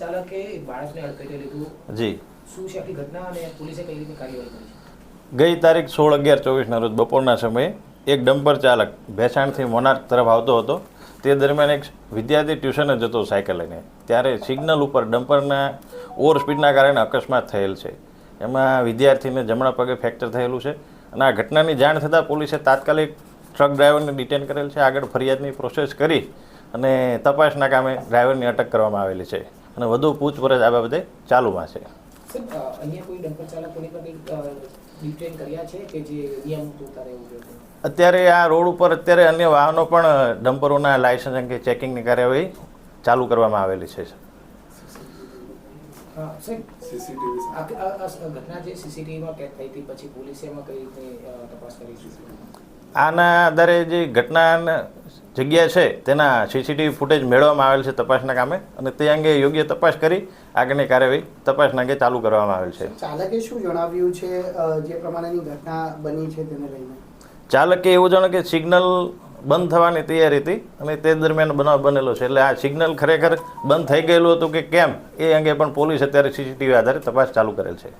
ચાલકે બાળકને અડફેટે લીધું. જી. શું છે આખી ઘટના અને પોલીસે કઈ રીતે કાર્યવાહી કરી ગઈ તારીખ સોળ અગિયાર ચોવીસના રોજ બપોરના સમયે એક ડમ્પર ચાલક ભેસાણથી મોનાર્ક તરફ આવતો હતો. તે દરમિયાન એક વિદ્યાર્થી ટ્યુશને જતો સાયકલ લઈને. ત્યારે સિગ્નલ ઉપર ડમ્પરના ઓવર સ્પીડના કારણે અકસ્માત થયેલ છે. એમાં વિદ્યાર્થીને જમણા પગે ફ્રેક્ચર થયેલું છે અને આ ઘટનાની જાણ થતાં પોલીસે તાત્કાલિક ટ્રક ડ્રાઈવરને ડિટેન કરેલ છે. આગળ ફરિયાદની પ્રોસેસ કરી અને તપાસના કામે ડ્રાઈવરની અટક કરવામાં આવેલી છે. અને વધુ પૂછપરછ આ બાબતે ચાલુમાં છે. અત્યારે આ રોડ ઉપર અત્યારે અન્ય વાહનો પણ ડમ્પરોના લાયસન્સ અંગે ચેકિંગની કાર્યવાહી ચાલુ કરવામાં આવેલી છે આના આધારે જે ઘટના જગ્યા છે તેના સીસીટીવી ફૂટેજ મેળવવામાં આવેલ છે તપાસના કામે અને તે અંગે યોગ્ય તપાસ કરી આગળની કાર્યવાહી તપાસના અંગે ચાલુ કરવામાં આવેલ છે. ચાલકે શું જણાવ્યું છે જે પ્રમાણેની ઘટના બની છે તેને લઈને? ચાલકે એવું જાણે કે સિગ્નલ બંધ થવાની તૈયારી હતી અને તે દરમિયાન બનાવ બનેલો છે. એટલે આ સિગ્નલ ખરેખર બંધ થઈ ગયેલું હતું કે કેમ એ અંગે પણ પોલીસ અત્યારે સીસીટીવી આધારે તપાસ ચાલુ કરેલ છે.